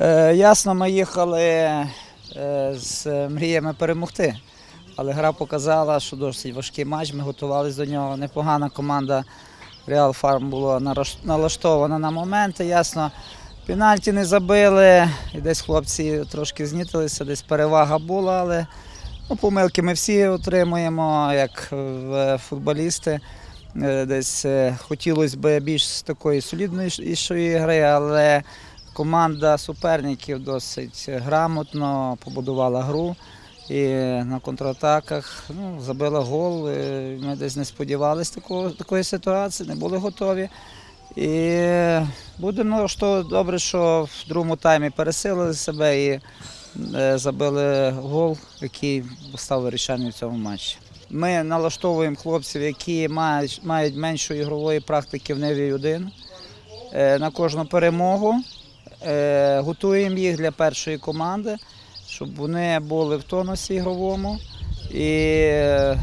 Е, ясно, ми їхали е, з мріями перемогти. Але гра показала, що досить важкий матч. Ми готувалися до нього. Непогана команда Реал Фарм була налаштована на моменти. Ясно, пенальті не забили. І десь хлопці трошки знітилися, десь перевага була, але ну, помилки ми всі отримуємо, як е, футболісти. Десь хотілося б більш такої соліднішої гри, але команда суперників досить грамотно побудувала гру. І на контратаках ну, забила гол. Е, Ми десь не сподівалися такого, такої ситуації, не були готові. І будемо ну, що добре, що в другому таймі пересилили себе і е, забили гол, який став вирішальним в цьому матчі. Ми налаштовуємо хлопців, які мають, мають меншу ігрової практики в Неві 1 е, на кожну перемогу. Е, Готуємо їх для першої команди, щоб вони були в тонусі ігровому. І,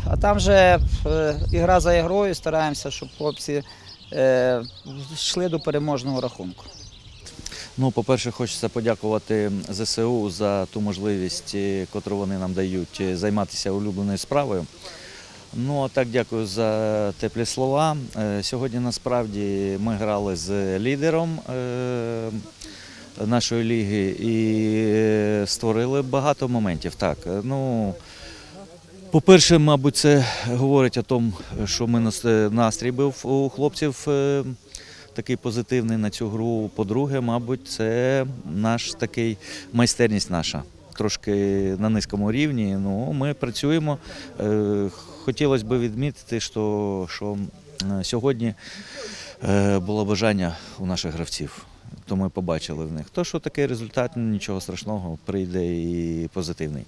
а там вже е, ігра за ігрою, стараємося, щоб хлопці е, йшли до переможного рахунку. Ну, по-перше, хочеться подякувати ЗСУ за ту можливість, котру вони нам дають займатися улюбленою справою. Ну, а так дякую за теплі слова. Е, Сьогодні насправді ми грали з лідером е, нашої ліги і е, створили багато моментів. Так, ну. По-перше, мабуть, це говорить о тому, що ми настрій був у хлопців такий позитивний на цю гру. По-друге, мабуть, це наш такий майстерність наша. Трошки на низькому рівні. Ну, ми працюємо. Е, Хотілося б відмітити, що, що сьогодні е, було бажання у наших гравців. То ми побачили в них. То, що такий результат, ну, нічого страшного, прийде і позитивний.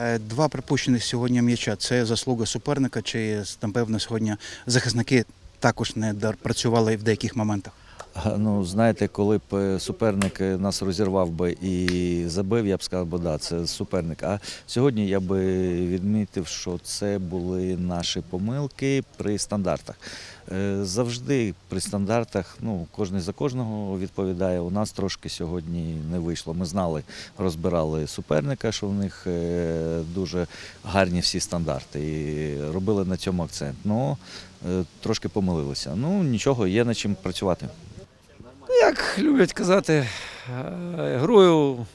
Е, Два пропущених сьогодні м'яча це заслуга суперника, чи напевно сьогодні захисники також не працювали в деяких моментах. Ну, знаєте, коли б е, суперник е, нас розірвав би і забив, я б сказав, бо да, це суперник. А сьогодні я би відмітив, що це були наші помилки при стандартах. Е, Завжди при стандартах, ну, кожен за кожного відповідає. У нас трошки сьогодні не вийшло. Ми знали, розбирали суперника, що в них дуже гарні всі стандарти. І робили на цьому акцент. Ну, трошки помилилися. Ну, нічого, є над чим працювати. Як люблять казати, е, грою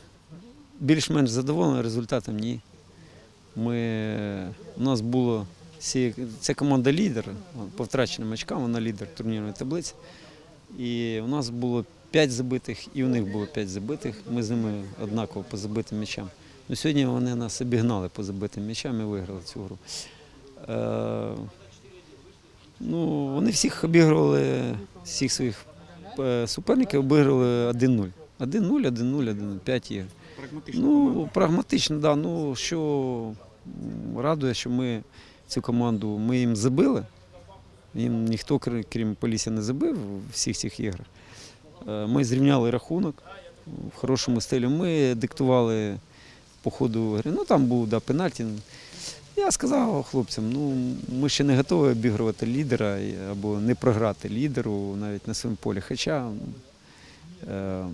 більш-менш задоволений, результатом ні. Ми, у нас було ця команда лідер по втраченим очкам, вона лідер турнірної таблиці. І у нас було 5 забитих, і у них було 5 забитих. Ми з ними однаково по забитим м'ячам. Ну, сьогодні вони нас обігнали по забитим м'ячам і виграли цю гру. Е, ну, вони всіх обігрували, всіх своїх суперників обіграли 1-0. 1-0, 1-0, 1-0, 5 ігор. Ну, прагматично, да. Ну, що радує, що ми цю команду ми їм забили. Їм ніхто, крім Полісся, не забив у всіх цих іграх. Е, Ми зрівняли рахунок в хорошому стилі. Ми диктували по ходу гри. Ну там був да, пенальті. Я сказав хлопцям, ну ми ще не готові обігрувати лідера або не програти лідеру навіть на своєму полі. Хоча е,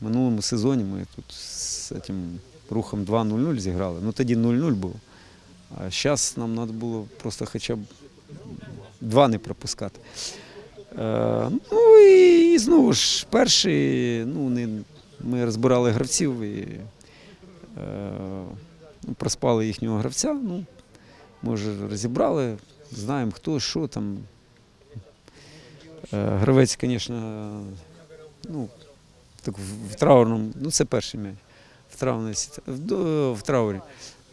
в минулому сезоні ми тут з цим рухом 2-0-0 зіграли. Ну тоді 0-0 було. А зараз нам треба було просто хоча б два не пропускати. Е, ну і, знову ж, перший, ну, не, ми розбирали гравців і е, проспали їхнього гравця. Ну, ми вже розібрали, знаємо хто, що там. Е, гравець, звісно, ну, так в, траурному, ну це перший м'яч. В, траурній в, траурі.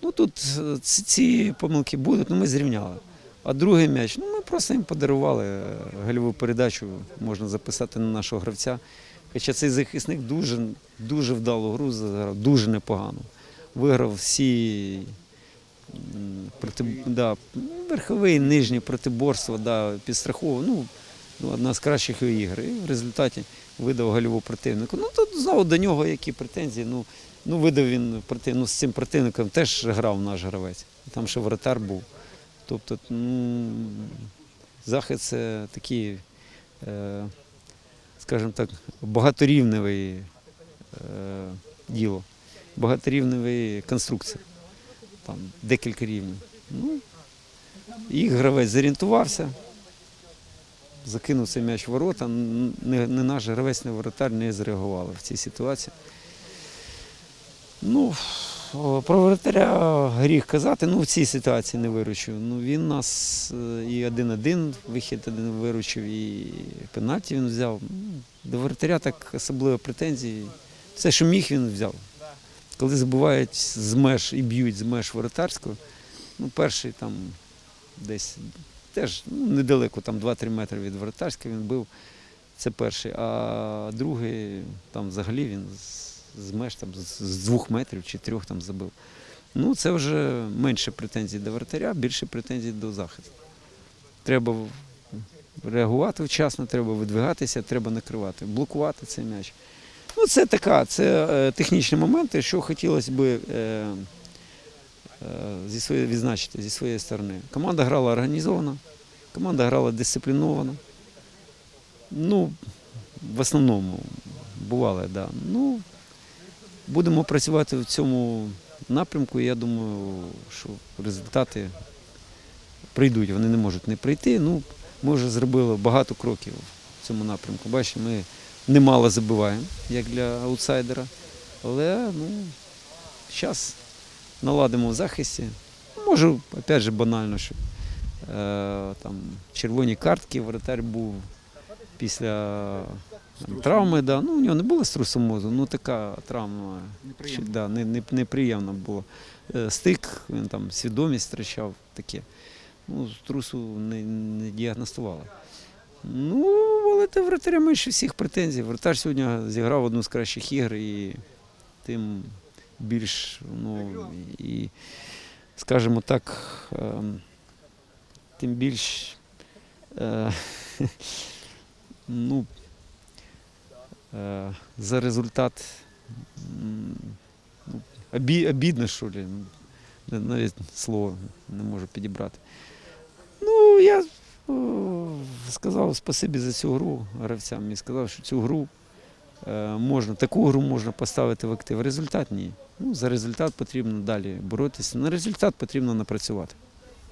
Ну тут е, ці, ці помилки будуть, ну ми зрівняли. А другий м'яч, ну ми просто їм подарували е, гольову передачу, можна записати на нашого гравця. Хоча цей захисник дуже, дуже вдалу гру заграв, дуже непогано. Виграв всі проти, да, верховий, нижній протиборства, да, підстраховував. Ну, ну, одна з кращих його ігор. І в результаті видав гольову противнику. Ну тут знову до нього які претензії. Ну, ну видав він проти, ну, з цим противником теж грав наш гравець. Там ще воротар був. Тобто, ну, захід це такий, е, скажімо так, багаторівневий е, діло. Багаторівневі конструкції. Там декілька рівнів. Ну, і гравець зорієнтувався, закинув цей м'яч в ворота. Не, не наш гравець, не воротар не зреагували в цій ситуації. Ну, про воротаря гріх казати, ну в цій ситуації не виручив. Ну він нас е, і один-один вихід один виручив, і пенальті він взяв. До воротаря так особливо претензій. Все, що міг, він взяв. Коли забувають з меж і б'ють з меж воротарського, ну перший там десь теж ну, недалеко, там 2-3 метри від воротарського він бив. Це перший. А другий там взагалі він з, меж там, з двох метрів чи трьох там забив. Ну, це вже менше претензій до вратаря, більше претензій до захисту. Треба реагувати вчасно, треба видвигатися, треба накривати, блокувати цей м'яч. Ну, це така, це е, технічні моменти, що хотілося б е, е, зі своєї, відзначити зі своєї сторони. Команда грала організовано, команда грала дисципліновано. Ну, в основному бувало, так. Да. Ну, будемо працювати в цьому напрямку. Я думаю, що результати прийдуть. Вони не можуть не прийти. Ну, ми вже зробили багато кроків в цьому напрямку. Бачите, ми немало забиваємо, як для аутсайдера. Але ну, зараз наладимо в захисті. Може, опять же, банально, що е, там, червоні картки, воротар був після там, травми. Да. Ну, у нього не було струсу мозку, ну така травма чи, да, не, не, було. Е, Стик, він там свідомість втрачав таке. Ну, трусу не, не діагностували. Ну, але ти вратаря менше всіх претензій. Вратар сьогодні зіграв одну з кращих ігор і тим більш, ну, і, скажімо так, ем, тим більш е, ну, е, за результат ну, що ли. Навіть слово не можу підібрати. Сказав спасибі за цю гру гравцям і сказав, що цю гру е, можна, таку гру можна поставити в актив. Результат ні. Ну, за результат потрібно далі боротися. На результат потрібно напрацювати.